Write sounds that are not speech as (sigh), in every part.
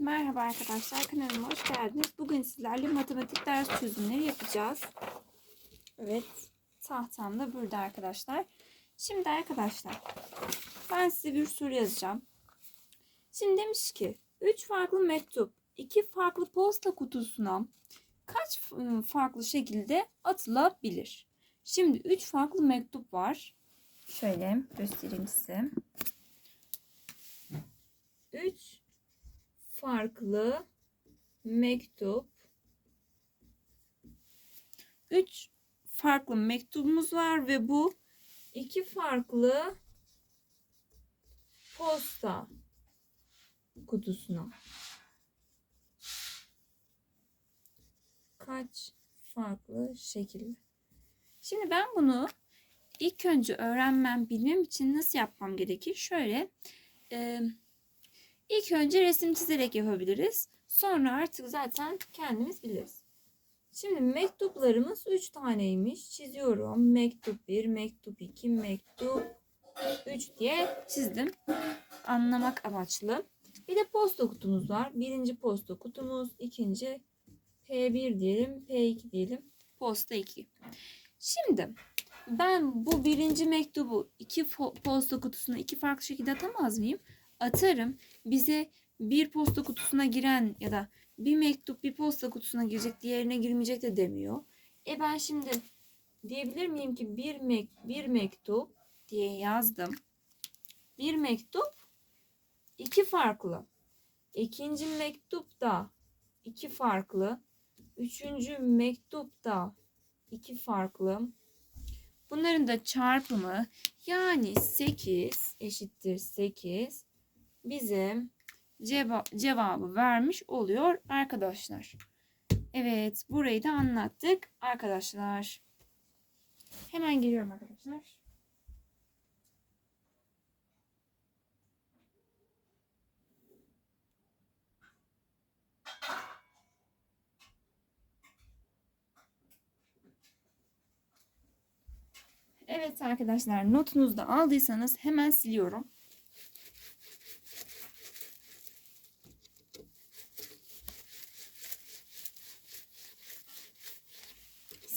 Merhaba arkadaşlar kanalıma hoş geldiniz. Bugün sizlerle matematik ders çözümleri yapacağız. Evet tahtam da burada arkadaşlar. Şimdi arkadaşlar ben size bir soru yazacağım. Şimdi demiş ki 3 farklı mektup 2 farklı posta kutusuna kaç ıı, farklı şekilde atılabilir? Şimdi 3 farklı mektup var. Şöyle göstereyim size. 3 farklı mektup. 3 farklı mektubumuz var ve bu iki farklı posta kutusuna. Kaç farklı şekilde? Şimdi ben bunu ilk önce öğrenmem, bilmem için nasıl yapmam gerekir? Şöyle, e, ilk önce resim çizerek yapabiliriz. Sonra artık zaten kendimiz biliriz. Şimdi mektuplarımız 3 taneymiş. Çiziyorum. Mektup 1, mektup 2, mektup 3 diye çizdim. Anlamak amaçlı. Bir de posta kutumuz var. Birinci posta kutumuz, ikinci P1 diyelim, P2 diyelim. Posta 2. Şimdi ben bu birinci mektubu iki posta kutusuna iki farklı şekilde atamaz mıyım? Atarım. Bize bir posta kutusuna giren ya da bir mektup bir posta kutusuna girecek diğerine girmeyecek de demiyor. E ben şimdi diyebilir miyim ki bir, mek bir mektup diye yazdım. Bir mektup iki farklı. İkinci mektup da iki farklı. Üçüncü mektup da iki farklı. Bunların da çarpımı yani 8 eşittir 8 ceva- cevabı vermiş oluyor arkadaşlar. Evet burayı da anlattık arkadaşlar. Hemen geliyorum arkadaşlar. Evet arkadaşlar notunuzu da aldıysanız hemen siliyorum.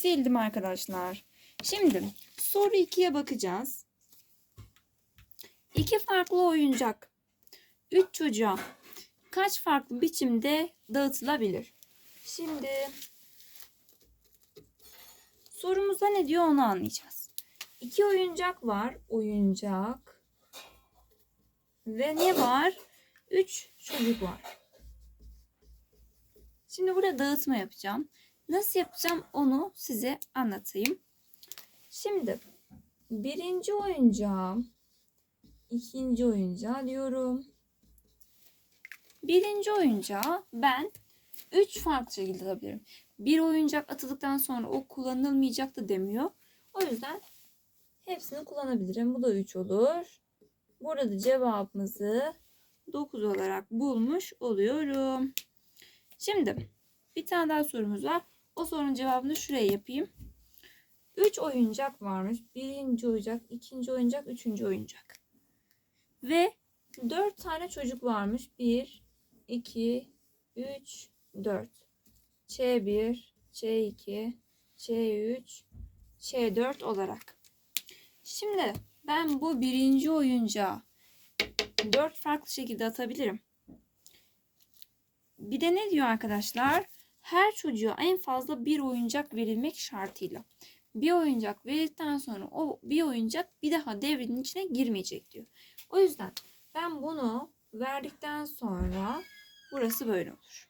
Sildim arkadaşlar. Şimdi soru 2'ye bakacağız. İki farklı oyuncak. Üç çocuğa kaç farklı biçimde dağıtılabilir? Şimdi sorumuzda ne diyor onu anlayacağız. İki oyuncak var. Oyuncak. Ve ne var? Üç çocuk var. Şimdi burada dağıtma yapacağım. Nasıl yapacağım onu size anlatayım. Şimdi birinci oyuncağım, ikinci oyuncağı diyorum. Birinci oyuncağı ben üç farklı şekilde atabilirim. Bir oyuncak atıldıktan sonra o kullanılmayacak da demiyor. O yüzden hepsini kullanabilirim. Bu da 3 olur. Burada cevabımızı 9 olarak bulmuş oluyorum. Şimdi bir tane daha sorumuz var. O sorunun cevabını şuraya yapayım. 3 oyuncak varmış. Birinci oyuncak, ikinci oyuncak, üçüncü oyuncak. Ve 4 tane çocuk varmış. 1, 2, 3, 4. Ç1, Ç2, Ç3, Ç4 olarak. Şimdi ben bu birinci oyuncağı 4 farklı şekilde atabilirim. Bir de ne diyor arkadaşlar? Her çocuğa en fazla bir oyuncak verilmek şartıyla. Bir oyuncak verildikten sonra o bir oyuncak bir daha devrenin içine girmeyecek diyor. O yüzden ben bunu verdikten sonra burası böyle olur.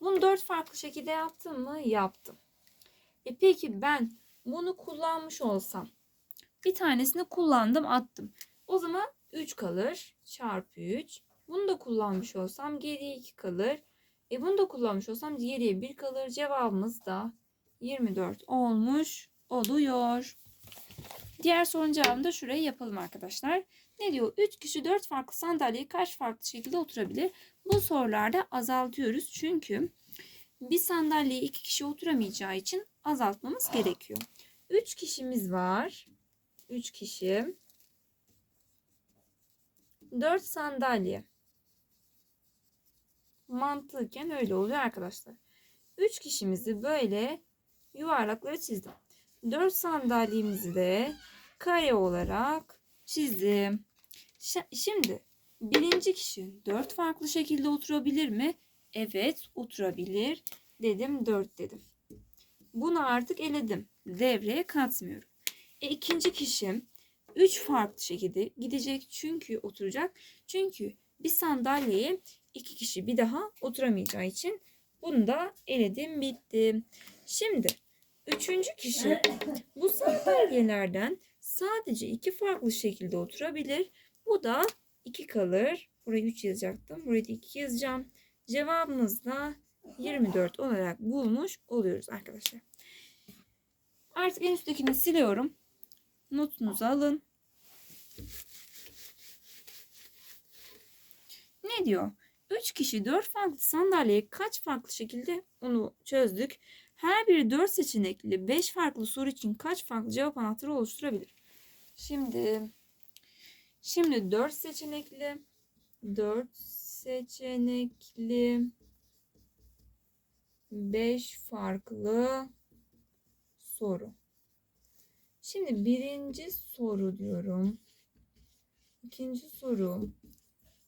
Bunu dört farklı şekilde yaptım mı? Yaptım. E peki ben bunu kullanmış olsam bir tanesini kullandım attım. O zaman 3 kalır. Çarpı 3. Bunu da kullanmış olsam geriye 2 kalır. E bunu da kullanmış olsam geriye 1 kalır. Cevabımız da 24 olmuş oluyor. Diğer sorunun cevabını da şuraya yapalım arkadaşlar. Ne diyor? 3 kişi 4 farklı sandalyeye kaç farklı şekilde oturabilir? Bu sorularda azaltıyoruz. Çünkü bir sandalyeye 2 kişi oturamayacağı için azaltmamız gerekiyor. 3 kişimiz var. 3 kişi. 4 sandalye mantıken öyle oluyor arkadaşlar. 3 kişimizi böyle yuvarlakları çizdim. 4 sandalyemizi de kare olarak çizdim. Şi- Şimdi birinci kişi 4 farklı şekilde oturabilir mi? Evet oturabilir. Dedim 4 dedim. Bunu artık eledim. Devreye katmıyorum. E, ikinci kişi 3 farklı şekilde gidecek. Çünkü oturacak. Çünkü bir sandalyeye iki kişi bir daha oturamayacağı için bunu da eledim bitti. Şimdi üçüncü kişi (laughs) bu sandalyelerden sadece iki farklı şekilde oturabilir. Bu da 2 kalır. Buraya 3 yazacaktım. Buraya da 2 yazacağım. Cevabımız da 24 olarak bulmuş oluyoruz arkadaşlar. Artık en üsttekini siliyorum. Notunuzu alın. Ne diyor? 3 kişi 4 farklı sandalyeye kaç farklı şekilde onu çözdük. Her biri 4 seçenekli 5 farklı soru için kaç farklı cevap anahtarı oluşturabilir? Şimdi şimdi 4 seçenekli 4 seçenekli 5 farklı soru. Şimdi birinci soru diyorum. İkinci soru.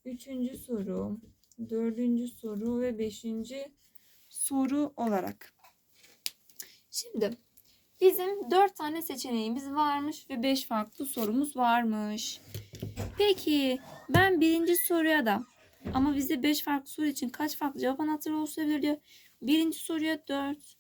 Üçüncü soru. Dördüncü soru ve beşinci soru olarak. Şimdi bizim dört tane seçeneğimiz varmış ve beş farklı sorumuz varmış. Peki ben birinci soruya da ama bize beş farklı soru için kaç farklı cevap anahtarı oluşturabilir diyor. Birinci soruya 4,